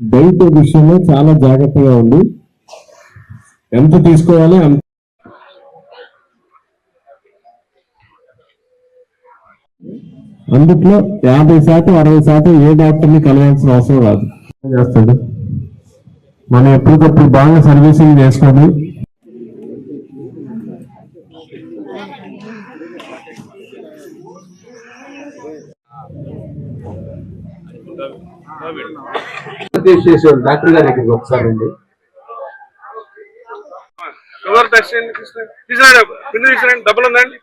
Diet విషయంలో చాలా జాగ్రత్తగా ఉంది ఎంత తీసుకోవాలి అంత అందుట్లో యాభై శాతం అరవై శాతం ఏ డాక్టర్ని కలవాల్సిన అవసరం రాదు. చేస్తాడు? మనం ఎప్పటికప్పుడు బాగా సర్వీసింగ్ చేసుకోండి చేసేవాడు డాక్టర్ గారి దగ్గరికి ఒకసారి షుగర్ టెస్ట్ తీసుకురండి డబ్బులు ఉందండి.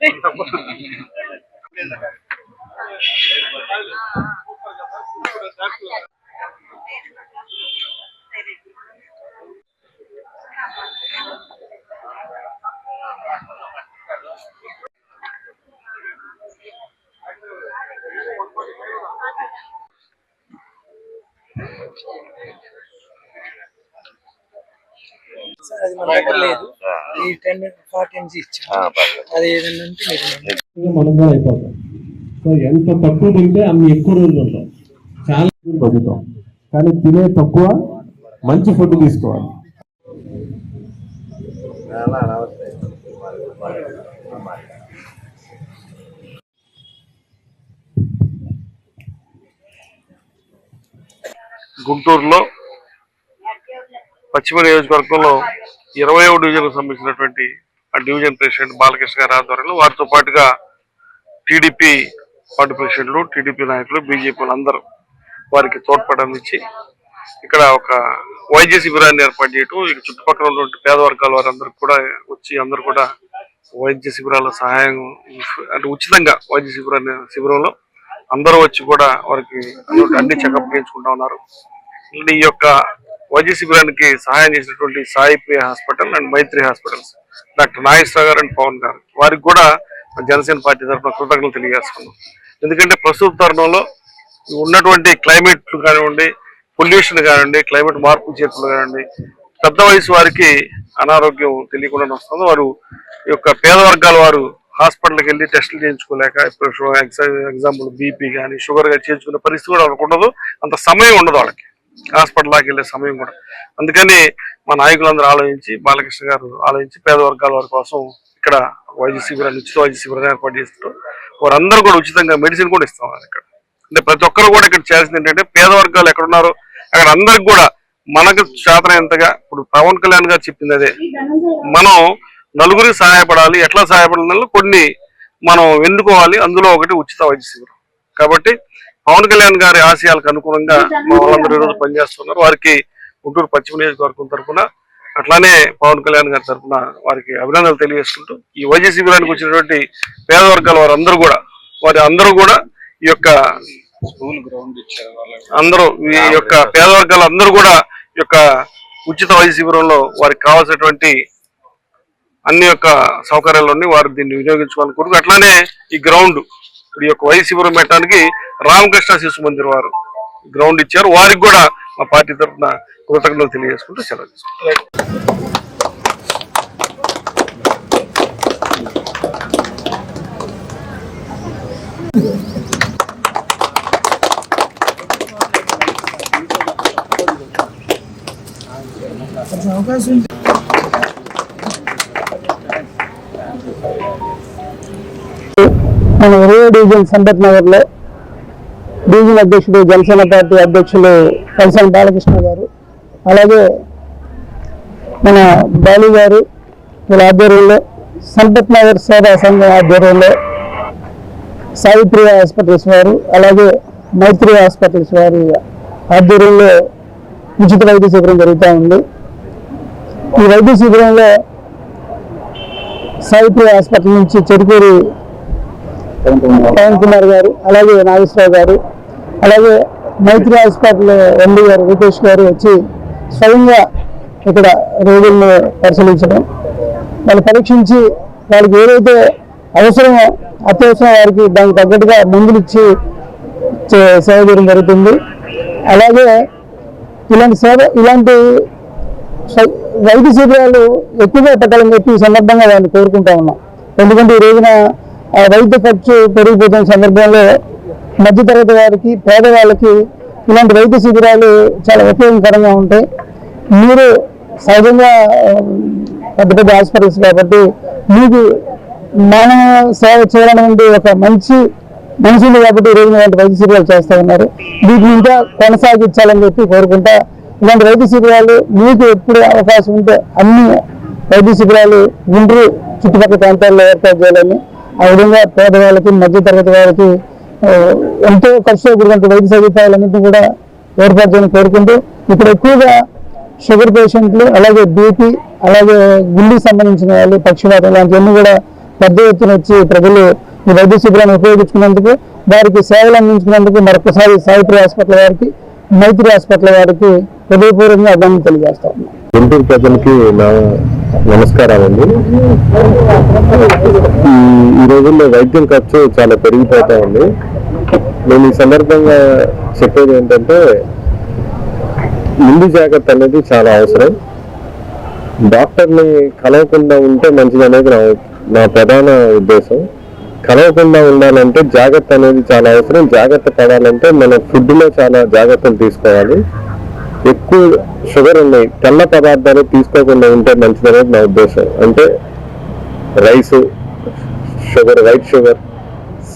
అది మన దగ్గర లేదు. ఈ టెన్ ఫార్టీ ఎంజీ ఇచ్చాను అది ఏదైనా ఉంటే మీరు మనం కూడా అయిపోతాం. సో ఎంత తక్కువ తింటే అన్ని ఎక్కువ రోజులు ఉంటాం. చాలా రోజులు బతుకుతాం. కానీ తినే తక్కువ మంచి ఫుడ్ తీసుకోవాలి. గుంటూరులో పశ్చిమ నియోజకవర్గంలో ఇరవై డివిజన్కు సంబంధించినటువంటి ఆ డివిజన్ ప్రెసిడెంట్ బాలకృష్ణ గారి ఆధ్వర్యంలో వారితో పాటుగా టీడీపీ పార్టీ ప్రెసిడెంట్లు టీడీపీ నాయకులు బీజేపీలు అందరూ వారికి తోడ్పడాన్ని ఇచ్చి ఇక్కడ ఒక వైద్య శిబిరాన్ని ఏర్పాటు చేయటం ఇక చుట్టుపక్కల ఉన్నటువంటి పేద వర్గాల వారందరూ కూడా వచ్చి అందరూ కూడా వైద్య శిబిరాల సహాయం అంటే ఉచితంగా వైద్య శిబిరాన్ని శిబిరంలో అందరూ వచ్చి కూడా వారికి అన్ని చెకప్ చేయించుకుంటా ఉన్నారు. ఈ యొక్క వైద్య శిబిరానికి సహాయం చేసినటువంటి Sai Priya hospital and Maithri hospitals doctor Nageswara గారు అండ్ పవన్ గారు. వారికి కూడా జనసేన పార్టీ తరఫున కృతజ్ఞతలు తెలియజేస్తున్నాం. ఎందుకంటే ప్రస్తుత తరుణంలో ఉన్నటువంటి క్లైమేట్ కానివ్వండి పొల్యూషన్ కానివ్వండి క్లైమేట్ మార్పు చేతులు కానివ్వండి పెద్ద వయసు వారికి అనారోగ్యం తెలియకుండా వస్తుంది. వారు యొక్క పేద వర్గాల వారు హాస్పిటల్కి వెళ్ళి టెస్టులు చేయించుకోలేక ఇప్పుడు ఎగ్జా- ఎగ్జాంపుల్ బీపీ కానీ షుగర్ కానీ చేయించుకునే పరిస్థితి కూడా వాళ్ళకి ఉండదు. అంత సమయం ఉండదు వాళ్ళకి. హాస్పిటల్లోకి వెళ్ళే సమయం కూడా. అందుకని మా నాయకులందరూ ఆలోచించి బాలకృష్ణ గారు ఆలోచించి పేద వర్గాల వారి కోసం ఇక్కడ వైద్య శిబిరాన్ని ఉచిత వైద్య శిబిరాన్ని ఏర్పాటు చేస్తారు వారందరూ కూడా ఉచితంగా మెడిసిన్ కూడా ఇస్తాం ఇక్కడ. అంటే ప్రతి ఒక్కరు కూడా ఇక్కడ చేయాల్సింది ఏంటంటే పేద వర్గాలు ఎక్కడున్నారో అక్కడ అందరికి కూడా మనకు శాతనైనంతగా ఇప్పుడు పవన్ కళ్యాణ్ గారు చెప్పింది అదే. మనం నలుగురికి సహాయపడాలి ఎట్లా సహాయపడాలి కొన్ని మనం ఎన్నుకోవాలి అందులో ఒకటి ఉచిత వైద్య శిబిరం. కాబట్టి పవన్ కళ్యాణ్ గారి ఆశయాలకు అనుగుణంగా మా వాళ్ళందరూ ఈరోజు పనిచేస్తున్నారు. వారికి గుంటూరు పశ్చిమ నియోజకవర్గం తరఫున అట్లానే పవన్ కళ్యాణ్ గారి తరఫున వారికి అభినందనలు తెలియజేసుకుంటూ ఈ వైద్య శిబిరానికి వచ్చినటువంటి పేద వర్గాల వారందరూ కూడా వారి అందరూ కూడా ఈ యొక్క స్కూల్ గ్రౌండ్ ఇచ్చారు వాళ్ళకి. అందరూ ఈ యొక్క పేద వర్గాలు అందరూ కూడా ఈ యొక్క ఉచిత వైద్య శిబిరంలో వారికి కావాల్సినటువంటి అన్ని యొక్క సౌకర్యాలన్నీ వారు దీన్ని వినియోగించుకోవాలని కోరుకు అట్లానే ఈ గ్రౌండ్ ఈ యొక్క వైద్య శిబిరం పెట్టడానికి రామకృష్ణ శిశు మందిర్ వారు గ్రౌండ్ ఇచ్చారు. వారికి కూడా మా పార్టీ తరఫున కృతజ్ఞతలు తెలియజేసుకుంటూ సెలవు తీసుకుంటాం అవకాశం మన ఇరవై డివిజన్ సంపత్ నగర్లో డివిజన్ అధ్యక్షుడు జనసేన పార్టీ అధ్యక్షులు కలసాని బాలకృష్ణ గారు అలాగే మన బాలు గారు వీళ్ళ ఆధ్వర్యంలో సంపత్ నగర్ సేవా సంఘం ఆధ్వర్యంలో సావిత్రి హాస్పిటల్స్ వారు అలాగే మైత్రి హాస్పిటల్స్ వారి ఆధ్వర్యంలో ఉచిత వైద్య శిబిరం జరుగుతూ ఉంది. ఈ వైద్య శిబిరంలో సావిత్రి హాస్పిటల్ నుంచి చెరుకూరి పవన్ కుమార్ గారు. అలాగే నాగేశ్వరరావు గారు అలాగే మైత్రి హాస్పిటల్ ఎండి గారు రూపేష్ గారు వచ్చి స్వయంగా ఇక్కడ రోగులను పరిశీలించడం. వాళ్ళు పరీక్షించి వాళ్ళకి ఏదైతే అవసరమో అత్యవసరం వారికి దానికి తగ్గట్టుగా మందులు ఇచ్చి సేవ చేయడం జరుగుతుంది. అలాగే ఇలాంటి సేవ ఇలాంటి వైద్య శిబిరాలు ఎక్కువగా పెట్టాలని చెప్పి ఈ సందర్భంగా దాన్ని కోరుకుంటా ఉన్నాం. ఎందుకంటే ఈ రోజున ఆ ఖర్చు పెరిగిపోతున్న సందర్భంలో మధ్యతరగతి వారికి పేదవాళ్ళకి ఇలాంటి రైతు శిబిరాలు చాలా ఉపయోగకరంగా ఉంటాయి. మీరు సహజంగా పెద్ద పెద్ద హాస్పిటల్స్ కాబట్టి మీకు మానవ సేవ చేయాలనేది ఒక మంచి మనుషులు కాబట్టి ఈరోజు ఇలాంటి వైద్య శిబిరాలు చేస్తూ ఉన్నారు. వీటిని ఇంకా కొనసాగించాలని చెప్పి కోరుకుంటా. ఇలాంటి రైతు శిబిరాలు మీకు ఎప్పుడు అవకాశం ఉంటే అన్ని వైద్య శిబిరాలు గుంటూరు చుట్టుపక్కల ప్రాంతాల్లో ఏర్పాటు చేయాలని ఆ విధంగా పేదవాళ్ళకి మధ్యతరగతి వారికి ఎంతో ఖర్చుతో కూడిన వైద్య సదుపాయాలన్నింటినీ కూడా ఏర్పాటు చేయాలని కోరుకుంటూ ఇక్కడ ఎక్కువగా షుగర్ పేషెంట్లు అలాగే బీపీ అలాగే గుండెకి సంబంధించిన వాళ్ళు పక్షివాతం ఇలాంటివన్నీ కూడా పెద్ద ఎత్తున వచ్చి ప్రజలు ఈ వైద్య శిబిరాన్ని ఉపయోగించుకున్నందుకు వారికి సేవలు అందించుకున్నందుకు మరొకసారి సావిత్రి హాస్పిటల్ వారికి మైత్రి హాస్పిటల్ వారికి హృదయపూర్వకంగా అభినందన తెలియజేస్తా ఉన్నాం. గుంటూరు ప్రజలకి నమస్కారాలండి. ఈ ఈ రోజుల్లో వైద్యం ఖర్చు చాలా పెరిగిపోతా ఉంది నేను ఈ సందర్భంగా చెప్పేది ఏంటంటే ముందు జాగ్రత్త అనేది చాలా అవసరం. డాక్టర్ని కలవకుండా ఉంటే మంచిది అనేది నా నా ప్రధాన ఉద్దేశం. కలవకుండా ఉండాలంటే జాగ్రత్త అనేది చాలా అవసరం. జాగ్రత్త పడాలంటే మన ఫుడ్లో చాలా జాగ్రత్తలు తీసుకోవాలి. ఎక్కువ షుగర్ ఉన్నాయి. తెల్ల పదార్థాలు తీసుకోకుండా ఉంటే మంచిదనేది నా ఉద్దేశం. అంటే rice sugar white sugar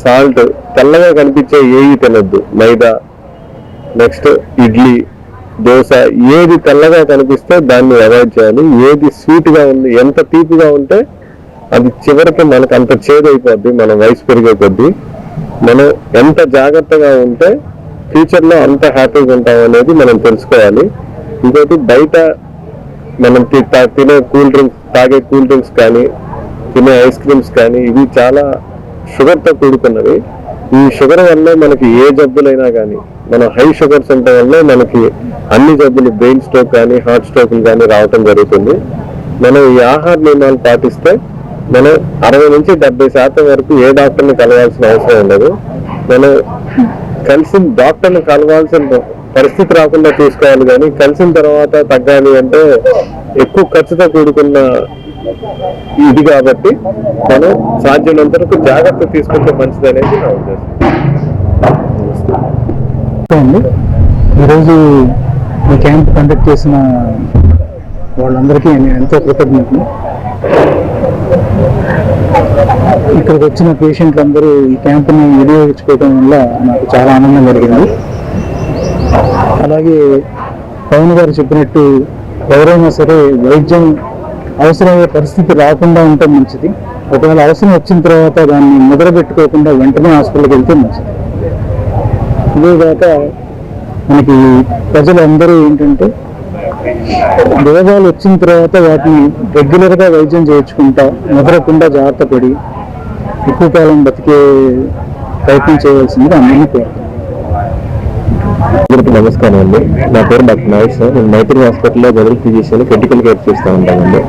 salt తెల్లగా కనిపించే ఏవి తినొద్దు. మైదా నెక్స్ట్ ఇడ్లీ దోశ ఏది తెల్లగా కనిపిస్తే దాన్ని అవాయిడ్ చేయాలి. ఏది స్వీట్గా ఉంది ఎంత తీపిగా ఉంటే అది చివరికి మనకు అంత చేదు అయిపోద్ది మన వయసు పెరిగే కొద్దీ. మనం ఎంత జాగ్రత్తగా ఉంటే ఫ్యూచర్లో అంత హ్యాపీగా ఉంటాం అనేది మనం తెలుసుకోవాలి. ఇంకోటి బయట మనం తి- తినే కూల్ డ్రింక్స్ తాగే కూల్ డ్రింక్స్ కానీ తినే ఐస్ క్రీమ్స్ కానీ ఇవి చాలా షుగర్తో కూడుకున్నవి. ఈ షుగర్ వల్ల మనకి ఏ జబ్బులైనా కానీ మన హై షుగర్స్ ఉండటం వల్ల మనకి అన్ని జబ్బులు బ్రెయిన్ స్ట్రోక్ కానీ హార్ట్ స్ట్రోక్లు కానీ రావటం జరుగుతుంది. మనం ఈ ఆహార నియమాలు పాటిస్తే మనం అరవై నుంచి డెబ్బై శాతం వరకు ఏ డాక్టర్ని కలవాల్సిన అవసరం ఉండదు. మనం కలిసి డాక్టర్ని కలవాల్సిన పరిస్థితి రాకుండా చూసుకోవాలి కానీ కలిసిన తర్వాత తగ్గాలి అంటే ఎక్కువ ఖర్చుతో కూడుకున్న ఇది కాబట్టి మనం సాధ్యమైనంత వరకు జాగ్రత్త తీసుకుంటే మంచిది అనేది నా ఉద్దేశం. ఈరోజు ఈ క్యాంప్ కండక్ట్ చేసిన వాళ్ళందరికీ నేను ఎంతో కృతజ్ఞతలు. ఇక్కడికి వచ్చిన పేషెంట్లు అందరూ ఈ క్యాంపుని వినియోగించుకోవడం వల్ల నాకు చాలా ఆనందం కలిగింది. అలాగే పవన్ గారు చెప్పినట్టు ఎవరైనా సరే వైద్యం అవసరమయ్యే పరిస్థితి రాకుండా ఉంటే మంచిది. ఒకవేళ అవసరం వచ్చిన తర్వాత దాన్ని మొదలుపెట్టుకోకుండా వెంటనే హాస్పిటల్కి వెళ్తే మంచిది. ఇదేగాక మనకి ప్రజలందరూ ఏంటంటే రోగాలు వచ్చిన తర్వాత వాటిని రెగ్యులర్గా వైద్యం చేయించుకుంటా ముదరకుండా జాగ్రత్త పడి ఎక్కువ కాలం బతికే ప్రయత్నం చేయవలసింది అందరినీ కోరుతున్నాను అందరికీ నమస్కారం అండి. నా పేరు డాక్టర్ నాగేష్ సార్. నేను మైత్రి హాస్పిటల్లో జనరల్ ఫిజిషియన్ క్రిటికల్ కేర్ చూస్తూ ఉంటానండి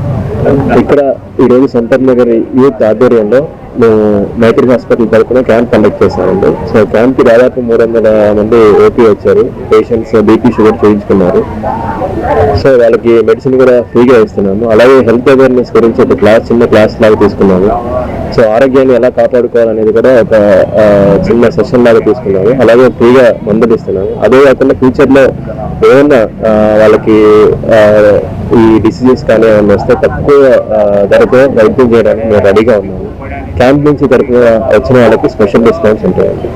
ఇక్కడ ఈరోజు సెంటర్ నగర్ యూత్ ఆధ్వర్యంలో మేము మైత్రి హాస్పిటల్ తరఫున క్యాంప్ కండక్ట్ చేశామండి. సో క్యాంప్కి దాదాపు మూడు వందల మంది ఓపీ వచ్చారు. పేషెంట్స్ బీపీ షుగర్ చేయించుకున్నారు. సో వాళ్ళకి మెడిసిన్ కూడా ఫ్రీగా ఇస్తున్నాము. అలాగే హెల్త్ అవేర్నెస్ గురించి ఒక క్లాస్ చిన్న క్లాస్ లాగా తీసుకున్నాము సో ఆరోగ్యాన్ని ఎలా కాపాడుకోవాలనేది కూడా ఒక చిన్న సెషన్ లాగా తీసుకున్నాను అలాగే ఫ్రీగా మందులు ఇస్తున్నాము. అదే కాకుండా ఫ్యూచర్లో ఏమైనా ఏమన్నా వాళ్ళకి ఈ డిసీజెస్ కానీ ఏమైనా వస్తే తక్కువ ధరకు వైద్యం చేయడానికి మేము రెడీగా ఉన్నాము. క్యాంప్ నుంచి తరఫున వచ్చిన వాళ్ళకి స్పెషల్ డిస్కౌంట్స్ ఉంటాయండి.